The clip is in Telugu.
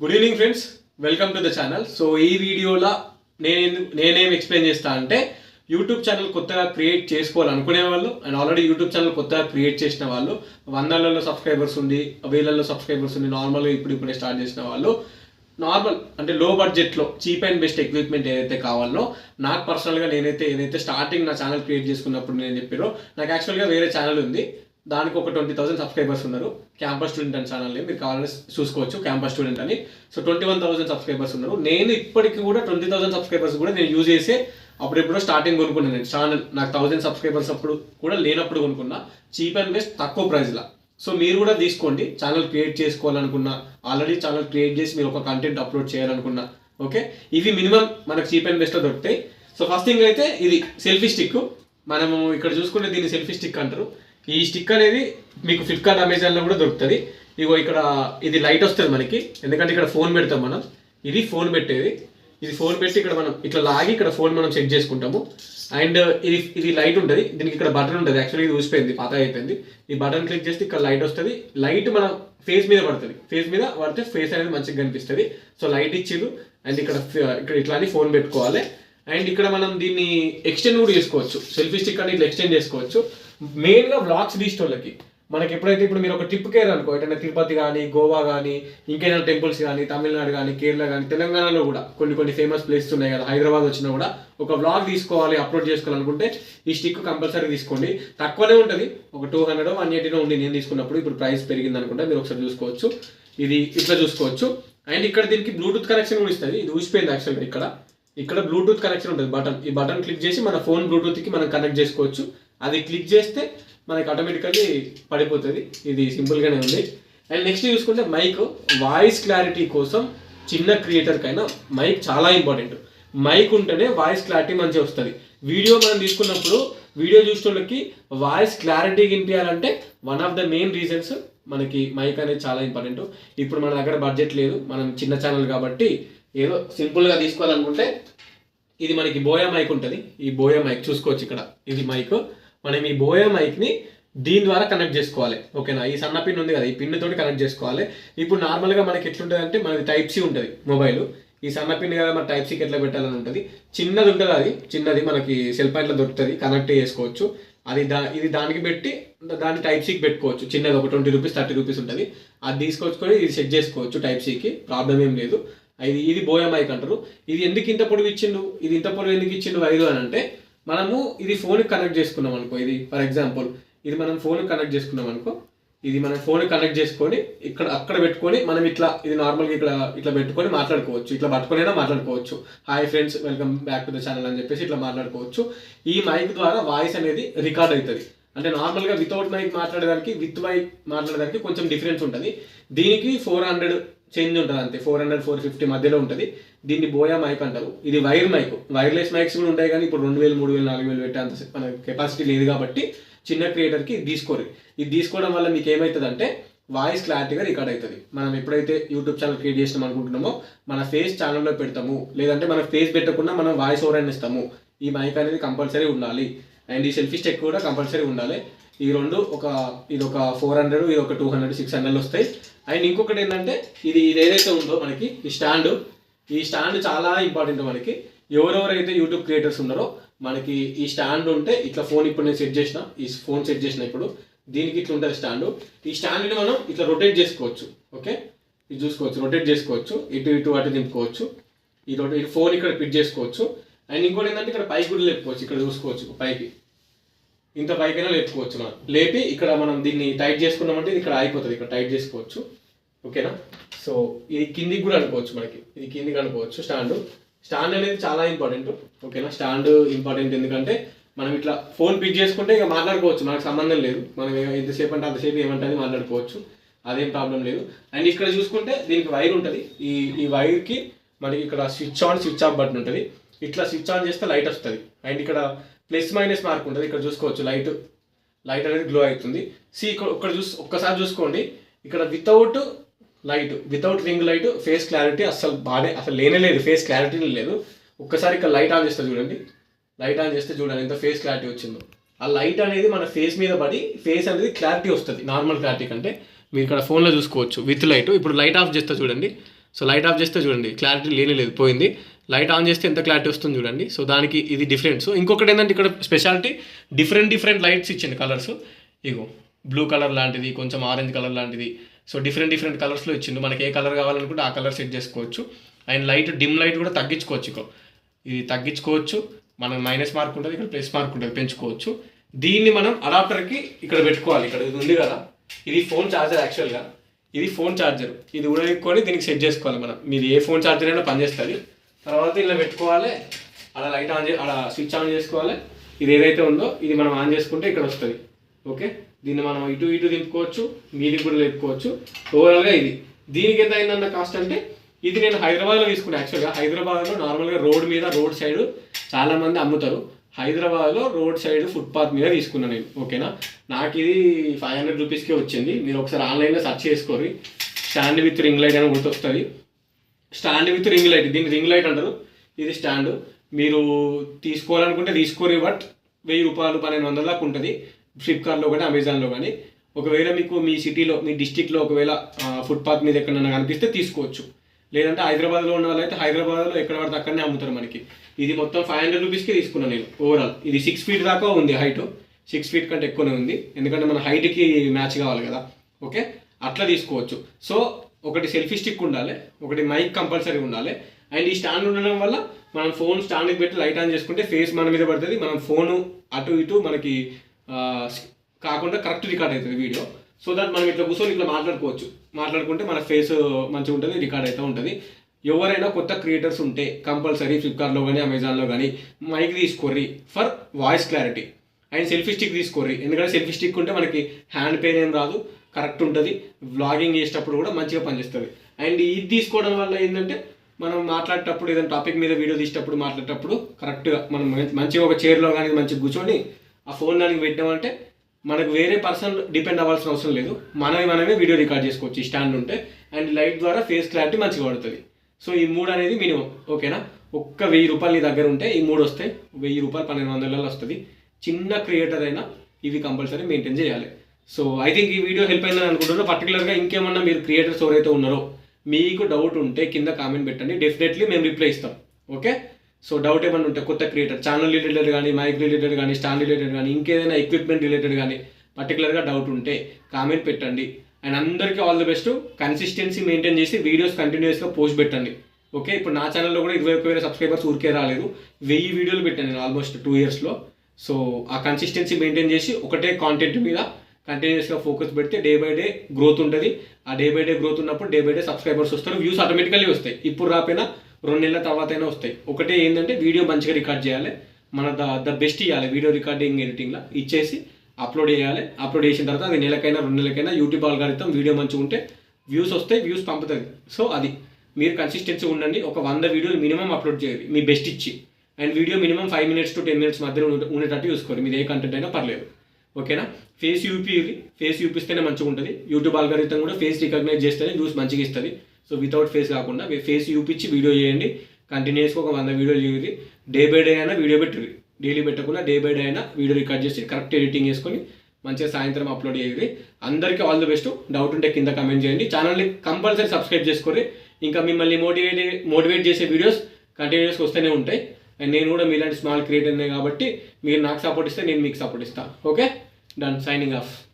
Good evening friends welcome to the channel so ఈ వీడియోలో నేను నేనేం ఎక్స్ప్లెయిన్ చేస్తా అంటే యూట్యూబ్ ఛానల్ కొత్తగా క్రియేట్ చేసుకోవాలనుకునే వాళ్ళు అండ్ ఆల్రెడీ యూట్యూబ్ ఛానల్ కొత్తగా క్రియేట్ చేసిన వాళ్ళు వందలలో సబ్స్క్రైబర్స్ ఉండి వేలల్లో సబ్స్క్రైబర్స్ ఉండి నార్మల్గా ఇప్పుడు ఇప్పుడే స్టార్ట్ చేసిన వాళ్ళు నార్మల్ అంటే లో బడ్జెట్లో చీప్ అండ్ బెస్ట్ ఎక్విప్మెంట్ ఏదైతే కావాలో నాకు పర్సనల్గా నేనైతే ఏదైతే స్టార్టింగ్ నా ఛానల్ క్రియేట్ చేసుకున్నప్పుడు నేను చెప్పారో నాకు యాక్చువల్గా వేరే ఛానల్ ఉంది. దానికి ఒక ట్వంటీ థౌసండ్ సబ్స్క్రైబర్స్ ఉన్నారు. క్యాంపస్ స్టూడెంట్ అని ఛానల్ మీరు కావాలని చూసుకోవచ్చు క్యాంపస్ స్టూడెంట్ అని. So twenty one thousand subscribers ఉన్నారు. నేను ఇప్పటికి కూడా ట్వంటీ థౌసండ్ సబ్స్క్రైబర్స్ కూడా నేను యూజ్ చేసే అప్పుడెప్పుడో స్టార్టింగ్ కొనుక్కున్నాను నేను. ఛానల్ నాకు థౌసండ్ సబ్స్క్రైబర్స్ అప్పుడు కూడా లేనప్పుడు కొనుక్కున్నా. చీప్ అండ్ బెస్ట్ తక్కువ ప్రైస్లో సో మీరు కూడా తీసుకోండి. ఛానల్ క్రియేట్ చేసుకోవాలనుకున్నా. ఆల్రెడీ ఛానల్ క్రియేట్ చేసి మీరు ఒక కంటెంట్ అప్లోడ్ చేయాలనుకున్నా. ఓకే ఇవి మినిమం మనకు చీప్ అండ్ బెస్ట్లో దొరుకుతాయి. సో ఫస్ట్ థింగ్ అయితే ఇది సెల్ఫీ స్టిక్ మనము ఇక్కడ చూసుకుంటే దీన్ని సెల్ఫీ స్టిక్ అంటారు. ఈ స్టిక్ అనేది మీకు ఫ్లిప్కార్ట్ అమెజాన్లో కూడా దొరుకుతుంది. ఇగో ఇక్కడ ఇది లైట్ వస్తుంది మనకి. ఎందుకంటే ఇక్కడ ఫోన్ పెడతాం మనం. ఇది ఫోన్ పెట్టేది. ఇది ఫోన్ పెట్టి ఇక్కడ మనం ఇట్లా లాగి ఇక్కడ ఫోన్ మనం సెట్ చేసుకుంటాము. అండ్ ఇది ఇది లైట్ ఉంటుంది. దీనికి ఇక్కడ బటన్ ఉంటుంది. యాక్చువల్లీ ఇది ఊసిపోయింది పాత అయిపోయింది. ఈ బటన్ క్లిక్ చేస్తే ఇక్కడ లైట్ వస్తుంది. లైట్ మన ఫేస్ మీద పడుతుంది. ఫేస్ మీద పడితే ఫేస్ అనేది మంచిగా కనిపిస్తుంది. సో లైట్ ఇచ్చిర్రు. అండ్ ఇక్కడ ఇక్కడ ఇట్లా అని ఫోన్ పెట్టుకోవాలి. అండ్ ఇక్కడ మనం దీన్ని ఎక్స్టెండ్ కూడా చేసుకోవచ్చు. సెల్ఫీ స్టిక్ అని ఇట్లా ఎక్స్టెండ్ చేసుకోవచ్చు మెయిన్గా వ్లాగ్స్ తీసేటోళ్ళకి మనకి ఎప్పుడైతే ఇప్పుడు మీరు ఒక ట్రిప్ కేర్ అనుకో ఎటైనా తిరుపతి కానీ గోవా కానీ ఇంకేదైనా టెంపుల్స్ కానీ తమిళనాడు కానీ కేరళ కానీ తెలంగాణలో కూడా కొన్ని కొన్ని ఫేమస్ ప్లేసెస్ ఉన్నాయి కదా హైదరాబాద్ వచ్చినా కూడా ఒక వ్లాగ్ తీసుకోవాలి అప్లోడ్ చేసుకోవాలనుకుంటే ఈ స్టిక్ కంపల్సరీ తీసుకోండి. తక్కువనే ఉంటుంది. ఒక టూ హండ్రెడ్ వన్ ఎయిటీలో ఉంది నేను తీసుకున్నప్పుడు ఇప్పుడు ప్రైస్ పెరిగింది అనుకుంటే మీరు ఒకసారి చూసుకోవచ్చు. ఇది ఇట్లా చూసుకోవచ్చు. అండ్ ఇక్కడ దీనికి బ్లూటూత్ కనెక్షన్ కూడా ఇస్తుంది. ఇది ఊసిపోయింది యాక్చువల్గా ఇక్కడ. ఇక్కడ బ్లూటూత్ కనెక్షన్ ఉంటుంది. బటన్ ఈ బటన్ క్లిక్ చేసి మన ఫోన్ బ్లూటూత్కి మనం కనెక్ట్ చేసుకోవచ్చు. అది క్లిక్ చేస్తే మనకి ఆటోమేటికల్లీ పడిపోతుంది. ఇది సింపుల్గానే ఉంది. అండ్ నెక్స్ట్ చూసుకుంటే మైక్ వాయిస్ క్లారిటీ కోసం చిన్న క్రియేటర్కైనా మైక్ చాలా ఇంపార్టెంట్ మైక్ ఉంటేనే వాయిస్ క్లారిటీ మంచిగా వస్తుంది. వీడియో మనం తీసుకున్నప్పుడు వీడియో చూసేటోళ్ళకి voice clarity వినిపించాలంటే one of the main reasons మనకి మైక్ అనేది చాలా ఇంపార్టెంట్ ఇప్పుడు మన దగ్గర బడ్జెట్ లేదు. మనం చిన్న ఛానల్ కాబట్టి ఏదో సింపుల్గా తీసుకోవాలనుకుంటే ఇది మనకి బోయా మైక్ ఉంటుంది. ఈ బోయా మైక్ చూసుకోవచ్చు ఇక్కడ. ఇది మైక్. మనం ఈ బోయా మైక్ని దీని ద్వారా కనెక్ట్ చేసుకోవాలి. ఓకేనా? ఈ సన్న పిన్ ఉంది కదా ఈ పిన్ తోటి కనెక్ట్ చేసుకోవాలి. ఇప్పుడు నార్మల్గా మనకి ఎట్లుంటుంది అంటే మనది టైప్ సి ఉంటుంది మొబైల్ ఈ సన్న పిన్ కదా మన టైప్ సికి ఎట్లా పెట్టాలని ఉంటుంది? చిన్నది ఉంటుంది అది. చిన్నది మనకి సెల్ పాయింట్లో దొరుకుతుంది. కనెక్ట్ చేసుకోవచ్చు. అది దా ఇది దానికి పెట్టి దాన్ని టైప్ సీకి పెట్టుకోవచ్చు. చిన్నది ఒక ట్వంటీ రూపీస్ థర్టీ రూపీస్ ఉంటుంది. అది తీసుకొచ్చుకొని ఇది సెట్ చేసుకోవచ్చు టైప్ సీకి ప్రాబ్లం ఏం లేదు. ఇది ఇది బోయ మైక్ అంటారు. ఇది ఎందుకు ఇంత పొడవు ఇచ్చిండు? ఇది ఇంత పొడవు ఎందుకు ఇచ్చిండు ఐదు అని అంటే మనము ఇది ఫోన్కి కనెక్ట్ చేసుకున్నాం అనుకో ఇది ఫర్ ఎగ్జాంపుల్ ఇది మనం ఫోన్కి కనెక్ట్ చేసుకున్నాం అనుకో ఇది మనం ఫోన్ కనెక్ట్ చేసుకొని ఇక్కడ అక్కడ పెట్టుకొని మనం ఇట్లా ఇది నార్మల్గా ఇక్కడ ఇట్లా పెట్టుకొని మాట్లాడుకోవచ్చు. ఇట్లా పట్టుకొనైనా మాట్లాడుకోవచ్చు. Hi friends welcome back to the channel అని చెప్పేసి ఇట్లా మాట్లాడుకోవచ్చు. ఈ మైక్ ద్వారా వాయిస్ అనేది రికార్డ్ అవుతుంది. అంటే నార్మల్గా వితౌట్ మైక్ మాట్లాడేదానికి విత్ మైక్ మాట్లాడేదానికి కొంచెం డిఫరెన్స్ ఉంటుంది. దీనికి ఫోర్ హండ్రెడ్ చేంజ్ ఉంటుంది అంతే. ఫోర్ హండ్రెడ్ ఫోర్ ఫిఫ్టీ మధ్యలో ఉంటుంది. దీన్ని బోయా మైక్ అంటారు. ఇది వైర్ మైక్. వైర్లెస్ మైక్స్ కూడా ఉంటాయి కానీ ఇప్పుడు రెండు వేలు మూడు వేలు నాలుగు వేలు పెట్టే అంత మన కెపాసిటీ లేదు కాబట్టి చిన్న క్రియేటర్కి ఇది తీసుకోరు. ఇది తీసుకోవడం వల్ల మీకు ఏమవుతుంది అంటే వాయిస్ క్లారిటీగా రికార్డ్ అవుతుంది మనం ఎప్పుడైతే యూట్యూబ్ ఛానల్ క్రియేట్ చేసినాం అనుకుంటున్నామో మన ఫేస్ ఛానల్లో పెడతాము. లేదంటే మన ఫేస్ పెట్టకుండా మనం వాయిస్ ఓవర్ అని ఇస్తాము. ఈ మైక్ అనేది కంపల్సరీ ఉండాలి. అండ్ ఈ సెల్ఫీ స్టెక్ కూడా కంపల్సరీ ఉండాలి. ఈ రెండు ఒక ఇది ఒక ఫోర్ హండ్రెడ్ ఇది ఒక టూ హండ్రెడ్ సిక్స్ హండ్రెడ్ వస్తాయి. అండ్ ఇంకొకటి ఏంటంటే ఇది ఇది ఏదైతే ఉందో మనకి ఈ స్టాండ్ ఈ స్టాండ్ చాలా ఇంపార్టెంట్ మనకి. ఎవరెవరైతే యూట్యూబ్ క్రియేటర్స్ ఉన్నారో మనకి ఈ స్టాండ్ ఉంటే ఇట్లా ఫోన్ ఇప్పుడు నేను సెట్ చేసిన ఈ ఫోన్ సెట్ చేసిన ఇప్పుడు దీనికి ఇట్లా ఉంటుంది స్టాండ్ ఈ స్టాండ్ని మనం ఇట్లా రొటేట్ చేసుకోవచ్చు ఓకే ఇది చూసుకోవచ్చు రొటేట్ చేసుకోవచ్చు ఇటు ఇటు అటు దింపుకోవచ్చు. ఈ రొటేట్ ఫోన్ ఇక్కడ ఫిట్ చేసుకోవచ్చు. అండ్ ఇంకోటి ఏంటంటే ఇక్కడ పైకి కూడా లేపుకోవచ్చు. ఇక్కడ చూసుకోవచ్చు పైకి. ఇంత పైకైనా లేపుకోవచ్చు మనం. లేపి ఇక్కడ మనం దీన్ని టైట్ చేసుకున్నామంటే ఇది ఇక్కడ అయిపోతుంది ఇక్కడ టైట్ చేసుకోవచ్చు. ఓకేనా? సో ఇది కిందికి కూడా అనుకోవచ్చు మనకి. ఇది కిందికి అనుకోవచ్చు. స్టాండ్. స్టాండ్ అనేది చాలా ఇంపార్టెంట్. ఓకేనా? స్టాండ్ ఇంపార్టెంట్ ఎందుకంటే మనం ఇట్లా ఫోన్ పిక్ చేసుకుంటే ఇక మాట్లాడుకోవచ్చు. మనకు సంబంధం లేదు. మనం ఎంతసేపు అంటే అంతసేపు ఏమంటుంది మాట్లాడుకోవచ్చు. అదేం ప్రాబ్లం లేదు. అండ్ ఇక్కడ చూసుకుంటే దీనికి వైర్ ఉంటుంది. ఈ ఈ వైర్కి మనకి ఇక్కడ switch on switch off button ఉంటుంది. ఇట్లా స్విచ్ ఆన్ చేస్తే లైట్ వస్తుంది. అండ్ ఇక్కడ ప్లస్ మైనస్ మార్క్ ఉంటుంది. ఇక్కడ చూసుకోవచ్చు లైట్ లైట్ అనేది గ్లో అవుతుంది. సి ఇక్కడ ఇక్కడ చూసి ఒక్కసారి చూసుకోండి. ఇక్కడ without light without ring light face clarity అసలు బాగానే అసలు లేనే లేదు. ఫేస్ క్లారిటీ లేదు. ఒక్కసారి ఇక్కడ లైట్ ఆన్ చేస్తే చూడండి. లైట్ ఆన్ చేస్తే చూడండి ఎంత ఫేస్ క్లారిటీ వచ్చిందో. ఆ లైట్ అనేది మన ఫేస్ మీద పడి ఫేస్ అనేది క్లారిటీ వస్తుంది. నార్మల్ క్లారిటీ కంటే. మీరు ఇక్కడ ఫోన్లో చూసుకోవచ్చు. విత్ లైట్ ఇప్పుడు లైట్ ఆఫ్ చేస్తే చూడండి. సో లైట్ ఆఫ్ చేస్తే చూడండి. క్లారిటీ లేనే లేదు. పోయింది. లైట్ ఆన్ చేస్తే ఎంత క్లారిటీ వస్తుంది చూడండి. సో దానికి ఇది డిఫరెంట్ సో ఇంకొకటి ఏంటంటే ఇక్కడ స్పెషాలిటీ డిఫరెంట్ డిఫరెంట్ లైట్స్ ఇచ్చింది కలర్స్ ఇగో బ్లూ కలర్ లాంటిది కొంచెం ఆరెంజ్ కలర్ లాంటిది. సో డిఫరెంట్ డిఫరెంట్ కలర్స్లో ఇచ్చిండు. మనకి ఏ కలర్ కావాలనుకుంటే ఆ కలర్ సెట్ చేసుకోవచ్చు. అండ్ లైట్ డిమ్ లైట్ కూడా తగ్గించుకోవచ్చు ఇక ఇది తగ్గించుకోవచ్చు. మనం మైనస్ మార్క్ ఉంటుంది ఇక్కడ ప్లస్ మార్క్ ఉంటుంది పెంచుకోవచ్చు. దీన్ని మనం అడాప్టర్కి ఇక్కడ పెట్టుకోవాలి. ఇక్కడ ఇది ఉంది కదా. ఇది ఫోన్ ఛార్జర్ యాక్చువల్గా ఇది ఫోన్ ఛార్జర్ ఇది ఉడకొని దీనికి సెట్ చేసుకోవాలి మనం. మీరు ఏ ఫోన్ ఛార్జర్ అయినా పనిచేస్తుంది. తర్వాత ఇలా పెట్టుకోవాలి. అలా లైట్ ఆన్ చే అలా స్విచ్ ఆన్ చేసుకోవాలి. ఇది ఏదైతే ఉందో ఇది మనం ఆన్ చేసుకుంటే ఇక్కడ వస్తుంది. ఓకే? దీన్ని మనం ఇటు ఇటు దింపుకోవచ్చు మీది కూడా దింపుకోవచ్చు ఓవరాల్గా ఇది. దీనికి ఎంత అయిందన్న కాస్ట్ అంటే ఇది నేను హైదరాబాద్లో తీసుకున్నాను యాక్చువల్గా హైదరాబాద్లో నార్మల్గా రోడ్ మీద రోడ్ సైడ్ చాలా మంది అమ్ముతారు. హైదరాబాద్లో రోడ్ సైడ్ ఫుట్పాత్ మీద తీసుకున్నాను నేను. ఓకేనా? నాకు ఇది ఫైవ్ హండ్రెడ్ రూపీస్కే వచ్చింది. మీరు ఒకసారి ఆన్లైన్లో సెర్చ్ చేసుకోరి స్టాండ్ విత్ రింగ్ లైట్ అని గుర్తొస్తుంది. స్టాండ్ విత్ రింగ్ లైట్ దీన్ని రింగ్ లైట్ అంటారు. ఇది స్టాండ్. మీరు తీసుకోవాలనుకుంటే తీసుకోరు బట్ వెయ్యి రూపాయలు పన్నెండు వందల దాకా ఉంటుంది. ఫ్లిప్కార్ట్లో కానీ అమెజాన్లో కానీ ఒకవేళ మీకు మీ సిటీలో మీ డిస్టిక్లో ఒకవేళ ఫుట్పాత్ మీద ఎక్కడైనా కనిపిస్తే తీసుకోవచ్చు. లేదంటే హైదరాబాద్లో ఉన్న వాళ్ళైతే హైదరాబాద్లో ఎక్కడ పడితే అక్కడనే అమ్ముతారు మనకి. ఇది మొత్తం ఫైవ్ హండ్రెడ్ రూపీస్కి తీసుకున్నాను నేను ఓవరాల్ ఇది సిక్స్ ఫీట్ దాకా ఉంది హైట్ సిక్స్ ఫీట్ కంటే ఎక్కువనే ఉంది. ఎందుకంటే మన హైట్కి మ్యాచ్ కావాలి కదా. ఓకే అట్లా తీసుకోవచ్చు. సో ఒకటి సెల్ఫీ స్టిక్ ఉండాలి ఒకటి మైక్ కంపల్సరీ ఉండాలి. అండ్ ఈ స్టాండ్ ఉండడం వల్ల మనం ఫోన్ స్టాండ్కి పెట్టి లైట్ ఆన్ చేసుకుంటే ఫేస్ మన మీద పడుతుంది మనం ఫోను అటు ఇటు మనకి కాకుండా కరెక్ట్ రికార్డ్ అవుతుంది వీడియో సో దట్ మనం ఇట్లా కూర్చొని ఇట్లా మాట్లాడుకోవచ్చు. మాట్లాడుకుంటే మన ఫేస్ మంచిగా ఉంటుంది రికార్డ్ అయితే ఉంటుంది. ఎవరైనా కొత్త క్రియేటర్స్ ఉంటే కంపల్సరీ ఫ్లిప్కార్ట్లో కానీ అమెజాన్లో కానీ మైక్ తీసుకోర్రి for voice clarity and selfie stick తీసుకోర్రి. ఎందుకంటే సెల్ఫీ స్టిక్ ఉంటే మనకి హ్యాండ్ పెయిన్ ఏం రాదు. కరెక్ట్ ఉంటుంది. వ్లాగింగ్ చేసేటప్పుడు కూడా మంచిగా పనిచేస్తుంది. అండ్ ఇది తీసుకోవడం వల్ల ఏంటంటే మనం మాట్లాడేటప్పుడు ఏదైనా టాపిక్ మీద వీడియో తీసేటప్పుడు మాట్లాడేటప్పుడు కరెక్ట్గా మనం మంచిగా ఒక చైర్లో కానీ మంచిగా కూర్చొని ఆ ఫోన్ దానికి పెట్టామంటే మనకు వేరే పర్సన్ డిపెండ్ అవ్వాల్సిన అవసరం లేదు. మనమే మనమే వీడియో రికార్డ్ చేసుకోవచ్చు ఈ స్టాండ్ ఉంటే. అండ్ లైట్ ద్వారా ఫేస్ క్లారిటీ మంచిగా పడుతుంది. సో ఈ మూడు అనేది మినిమం ఓకేనా ఒక్క వెయ్యి రూపాయలు నీ దగ్గర ఉంటే ఈ మూడు వస్తాయి వెయ్యి రూపాయలు పన్నెండు వందలలో వస్తుంది. చిన్న క్రియేటర్ అయినా ఇవి కంపల్సరీ మెయింటైన్ చేయాలి. సో ఐ థింక్ ఈ వీడియో హెల్ప్ అయిందని అనుకుంటున్నాను పర్టికులర్గా ఇంకేమన్నా మీరు క్రియేటర్స్ ఎవరైతే ఉన్నారో మీకు డౌట్ ఉంటే కింద కామెంట్ పెట్టండి. డెఫినెట్లీ మేము రిప్లై ఇస్తాం. ఓకే సో డౌట్ ఏమైనా ఉంటే కొత్త క్రియేటర్ ఛానల్ రిలేటెడ్ కానీ మైక్ రిలేటెడ్ కానీ స్టాండ్ రిలేటెడ్ కానీ ఇంకేదైనా ఎక్విప్మెంట్ రిలేటెడ్ కానీ పర్టికులర్గా డౌట్ ఉంటే కామెంట్ పెట్టండి. అండ్ అందరికీ all the best consistency maintain చేసి వీడియోస్ కంటిన్యూస్గా పోస్ట్ పెట్టండి. ఓకే ఇప్పుడు నా ఛానల్లో కూడా ఇరవై ఒక్క వేల సబ్స్క్రైబర్స్ ఊరికే రాలేదు. వెయ్యి వీడియోలు పెట్టాను నేను ఆల్మోస్ట్ టూ ఇయర్స్లో సో ఆ కన్సిస్టెన్సీ మెయింటైన్ చేసి ఒకటే కాంటెంట్ మీద కంటిన్యూస్గా ఫోకస్ పెడితే డే బై డే గ్రోత్ ఉంటుంది. ఆ డే బై డే గ్రోత్ ఉన్నప్పుడు డే బై డే సబ్స్క్రైబర్స్ వస్తారు వ్యూస్ ఆటోమేటికల్లీ వస్తాయి. ఇప్పుడు రాపోయినా రెండు నెలల తర్వాత అయినా వస్తాయి. ఒకటే ఏంటంటే వీడియో మంచిగా రికార్డ్ చేయాలి. మన ద ద బెస్ట్ ఇవ్వాలి వీడియో రికార్డింగ్ ఎడిటింగ్లో ఇచ్చేసి అప్లోడ్ చేయాలి. అప్లోడ్ చేసిన తర్వాత అది నెలకైనా రెండు నెలలకైనా యూట్యూబ్ ఆల్గారితం వీడియో మంచిగా ఉంటే వ్యూస్ వస్తాయి వ్యూస్ పంపుతుంది. సో అది. మీరు కన్సిస్టెన్సీ ఉండండి. ఒక వంద వీడియోలు మినిమం అప్లోడ్ చేయాలి మీ బెస్ట్ ఇచ్చి. And video minimum five minutes to ten minutes మధ్యలో ఉండేటట్టు చూసుకోండి. మీరు ఏ కంటెంట్ అయినా పర్లేదు. ఓకేనా? ఫేస్ యూపీ ఫేస్ చూపిస్తేనే మంచిగా ఉంటుంది. యూట్యూబ్ ఆల్గారితం కూడా ఫేస్ రికగ్నైజ్ చేస్తేనే న్యూస్ మంచిగా ఇస్తుంది. సో వితౌట్ ఫేస్ కాకుండా ఫేస్ చూపించి వీడియో చేయండి. కంటిన్యూస్గా ఒక వంద వీడియోలు చేయండి డే బై డే అయినా వీడియో పెట్టుర్రి డైలీ పెట్టకుండా డే బై డే అయినా వీడియో రికార్డ్ చేసి కరెక్ట్ ఎడిటింగ్ చేసుకొని మంచిగా సాయంత్రం అప్లోడ్ చేయండి. అందరికీ ఆల్ ది బెస్ట్ డౌట్ ఉంటే కింద కమెంట్ చేయండి. ఛానల్ని కంపల్సరీ సబ్స్క్రైబ్ చేసుకోండి ఇంకా మిమ్మల్ని మోటివేట్ మోటివేట్ చేసే వీడియోస్ కంటిన్యూస్గా వస్తూనే ఉంటాయి. అండ్ నేను కూడా మీలాంటి స్మాల్ క్రియేటర్నే కాబట్టి మీరు నాకు సపోర్ట్ ఇస్తే నేను మీకు సపోర్ట్ ఇస్తాను ఓకే done signing off.